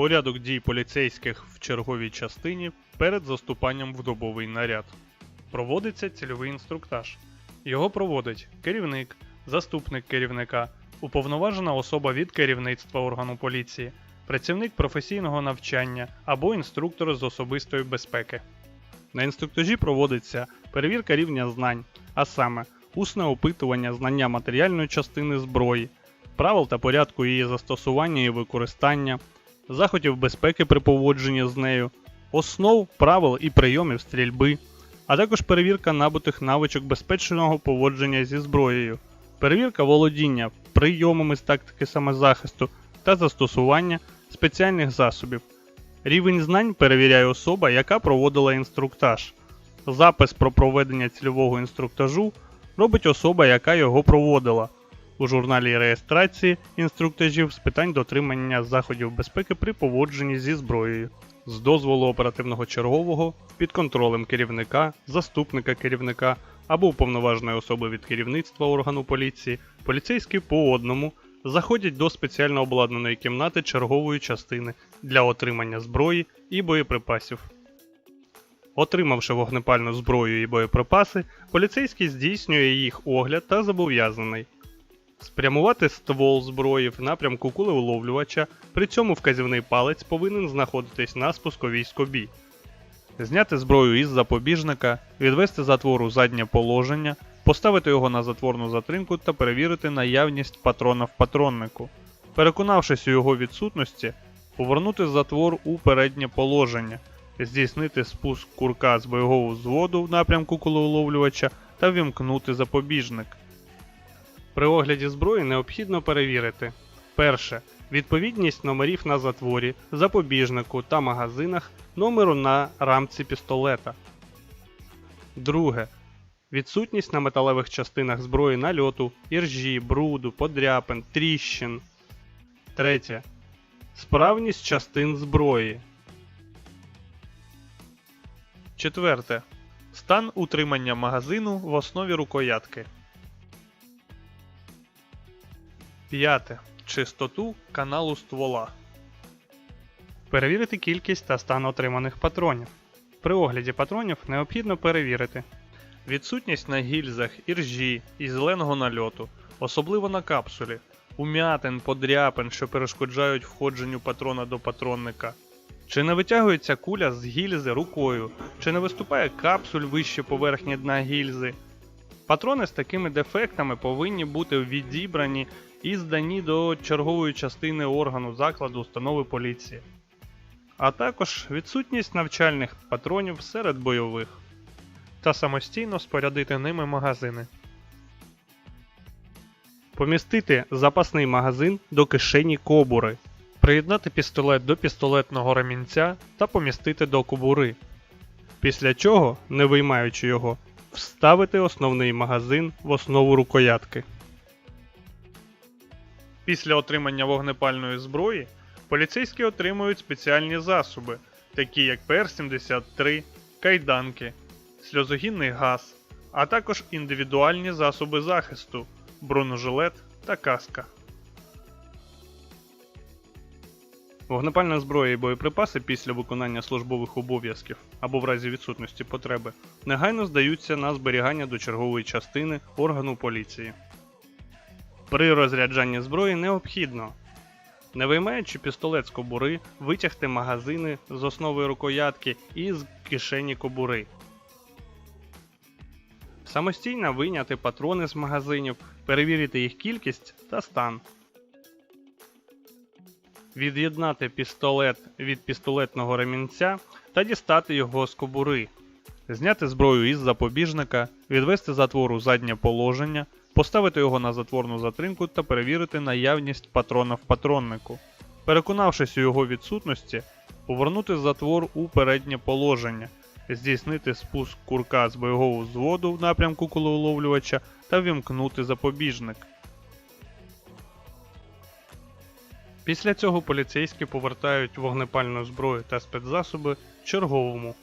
Порядок дій поліцейських в черговій частині перед заступанням в добовий наряд. Проводиться цільовий інструктаж. Його проводить керівник, заступник керівника, уповноважена особа від керівництва органу поліції, працівник професійного навчання або інструктор з особистої безпеки. На інструктажі проводиться перевірка рівня знань, а саме усне опитування знання матеріальної частини зброї, правил та порядку її застосування і використання, заходів безпеки при поводженні з нею, основ, правил і прийомів стрільби, а також перевірка набутих навичок безпечного поводження зі зброєю, перевірка володіння прийомами з тактики самозахисту та застосування спеціальних засобів. Рівень знань перевіряє особа, яка проводила інструктаж. Запис про проведення цільового інструктажу робить особа, яка його проводила у журналі реєстрації інструктажів з питань дотримання заходів безпеки при поводженні зі зброєю, з дозволу оперативного чергового під контролем керівника, заступника керівника або уповноваженої особи від керівництва органу поліції, поліцейські по одному заходять до спеціально обладнаної кімнати чергової частини для отримання зброї і боєприпасів. Отримавши вогнепальну зброю і боєприпаси, поліцейський здійснює їх огляд та зобов'язаний спрямувати ствол зброї в напрямку кулеуловлювача, при цьому вказівний палець повинен знаходитись на спусковій скобі. Зняти зброю із запобіжника, відвести затвор у заднє положення, поставити його на затворну затримку та перевірити наявність патрона в патроннику. Переконавшись у його відсутності, повернути затвор у переднє положення, здійснити спуск курка з бойового взводу в напрямку кулеуловлювача та вімкнути запобіжник. При огляді зброї необхідно перевірити перше. Відповідність номерів на затворі, запобіжнику та магазинах номеру на рамці пістолета. Друге. Відсутність на металевих частинах зброї нальоту, іржі, бруду, подряпин, тріщин. Третє. Справність частин зброї. Четверте. Стан утримання магазину в основі рукоятки. П'яте. Чистоту каналу ствола. Перевірити кількість та стан отриманих патронів. При огляді патронів необхідно перевірити відсутність на гільзах іржі і зеленого нальоту, особливо на капсулі, ум'ятин, подряпин, що перешкоджають входженню патрона до патронника. Чи не витягується куля з гільзи рукою, чи не виступає капсуль вище поверхні дна гільзи. Патрони з такими дефектами повинні бути відібрані і здані до чергової частини органу закладу установи поліції, а також відсутність навчальних патронів серед бойових та самостійно спорядити ними магазини. Помістити запасний магазин до кишені кобури. Приєднати пістолет до пістолетного ремінця та помістити до кобури. Після чого, не виймаючи його, вставити основний магазин в основу рукоятки. Після отримання вогнепальної зброї поліцейські отримують спеціальні засоби, такі як ПР-73, кайданки, сльозогінний газ, а також індивідуальні засоби захисту, бронежилет та каска. Вогнепальна зброя і боєприпаси після виконання службових обов'язків або в разі відсутності потреби негайно здаються на зберігання до чергової частини органу поліції. При розряджанні зброї необхідно, не виймаючи пістолет з кобури, витягти магазини з основи рукоятки і з кишені кобури. Самостійно вийняти патрони з магазинів, перевірити їх кількість та стан. Від'єднати пістолет від пістолетного ремінця та дістати його з кобури. Зняти зброю із запобіжника, відвести затвор у заднє положення, поставити його на затворну затримку та перевірити наявність патрона в патроннику. Переконавшись у його відсутності, повернути затвор у переднє положення, здійснити спуск курка з бойового взводу в напрямку кулеуловлювача та вімкнути запобіжник. Після цього поліцейські повертають вогнепальну зброю та спецзасоби черговому